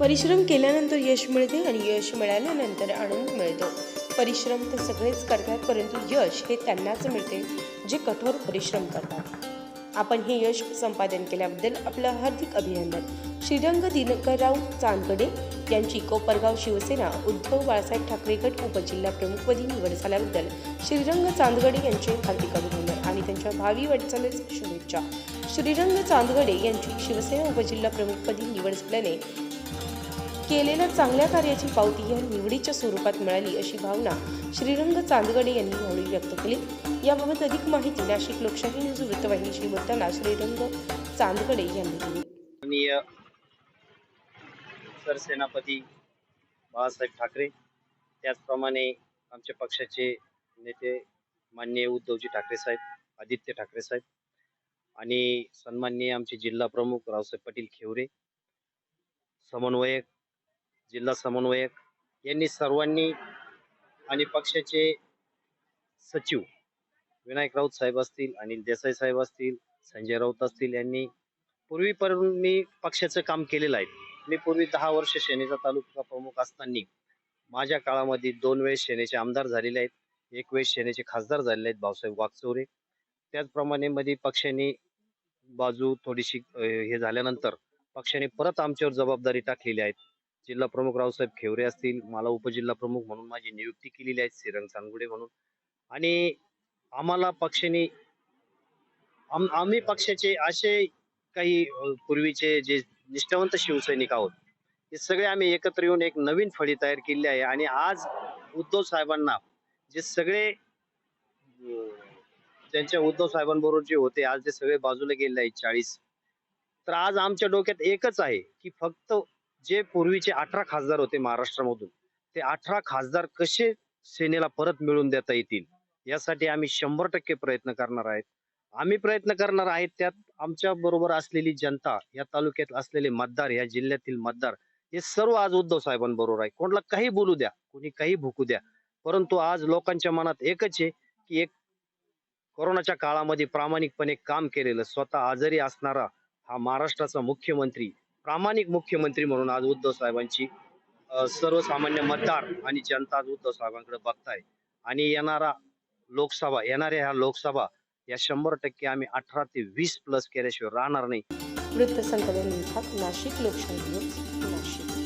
परिश्रम केल्यानंतर यश मिळते आणि यश मिळाल्यानंतर आनंद मिळतो. परिश्रम तर सगळेच करतात परंतु यश हे त्यांनाच मिळते जे कठोर परिश्रम करतात. आपण हे यश संपादन केल्याबद्दल आपलं हार्दिक अभिनंदन. श्रीरंग दिनकरराव चांदगडे यांची कोपरगाव शिवसेना उद्धव बाळासाहेब ठाकरे गट उपजिल्हा प्रमुखपदी निवड झाल्याबद्दल श्रीरंग चांदगडे यांचे हार्दिक अभिनंदन आणि त्यांच्या भावी वाटचालीस शुभेच्छा. श्रीरंग चांदगडे यांची शिवसेना उपजिल्हा प्रमुखपदी निवड झाल्याने केलेल्या चांगल्या कार्याची पावती या निवडीच्या स्वरूपात मिळाली अशी भावना श्रीरंग चांदगडे यांनी यावेळी व्यक्त केली. याबाबत अधिक माहिती नाशिक लोकशाही न्यूज वृत्तवाहिनीशी बोलताना श्रीरंग चांदगडे यांनी दिली. सरसेनापती बाळासाहेब ठाकरे त्याचप्रमाणे आमच्या पक्षाचे नेते माननीय उद्धवजी ठाकरे साहेब आदित्य ठाकरे साहेब आणि सन्माननीय आमचे जिल्हा प्रमुख रावसाहेब पाटील खेवरे समन्वयक जिल्हा समन्वयक यांनी सर्वांनी आणि पक्षाचे सचिव विनायक राऊत साहेब असतील अनिल देसाई साहेब असतील संजय राऊत असतील यांनी पूर्वीपर्यंत मी पक्षाचं काम केलेलं आहे. मी पूर्वी दहा वर्ष सेनेचा तालुका प्रमुख असताना माझ्या काळामध्ये दोन वेळेस सेनेचे आमदार झालेले आहेत. एक वेळेस सेनेचे खासदार झालेले आहेत भाऊसाहेब वागचौरे त्याचप्रमाणे मध्ये पक्षाने बाजू थोडीशी हे झाल्यानंतर पक्षाने परत आमच्यावर जबाबदारी टाकलेली आहेत जिल्हा प्रमुख रावसाहेब खेवरे असतील मला उपजिल्हा प्रमुख म्हणून माझी नियुक्ती केलेली आहे श्रीरंग चांदगुडे म्हणून. आणि आम्हाला पक्षाने आम- आम्ही पक्षाचे असे काही पूर्वीचे जे निष्ठावंत शिवसैनिक आहोत हे सगळे आम्ही एकत्र येऊन एक नवीन फळी तयार केली आहे. आणि आज उद्धव साहेबांना जे सगळे त्यांच्या उद्धव साहेबांबरोबर जे होते आज ते सगळे बाजूला गेले आहेत चाळीस. तर आज आमच्या डोक्यात एकच आहे की फक्त जे पूर्वीचे अठरा खासदार होते महाराष्ट्रामधून ते अठरा खासदार कसे सेनेला परत मिळवून देता येतील? यासाठी आम्ही शंभर टक्के प्रयत्न करणार आहेत. आम्ही प्रयत्न करणार आहेत त्यात आमच्या बरोबर असलेली जनता या तालुक्यात असलेले मतदार या जिल्ह्यातील मतदार हे सर्व आज उद्धव साहेबांबरोबर आहे. कोणाला काही बोलू द्या कोणी काही भुकू द्या. परंतु आज लोकांच्या मनात एकच आहे की एक कोरोनाच्या काळामध्ये प्रामाणिकपणे काम केलेलं स्वतः आजारी असणारा हा महाराष्ट्राचा मुख्यमंत्री प्रामाणिक मुख्यमंत्री म्हणून आज उद्धव साहेबांची सर्वसामान्य मतदार आणि जनता आज उद्धव साहेबांकडे बघताय. आणि येणारा लोकसभा येणाऱ्या ह्या लोकसभा या शंभर टक्के आम्ही अठरा ते वीस प्लस केल्याशिवाय राहणार नाही. वृत्तसंकलन विभाग नाशिक लोकशाही नाशिक.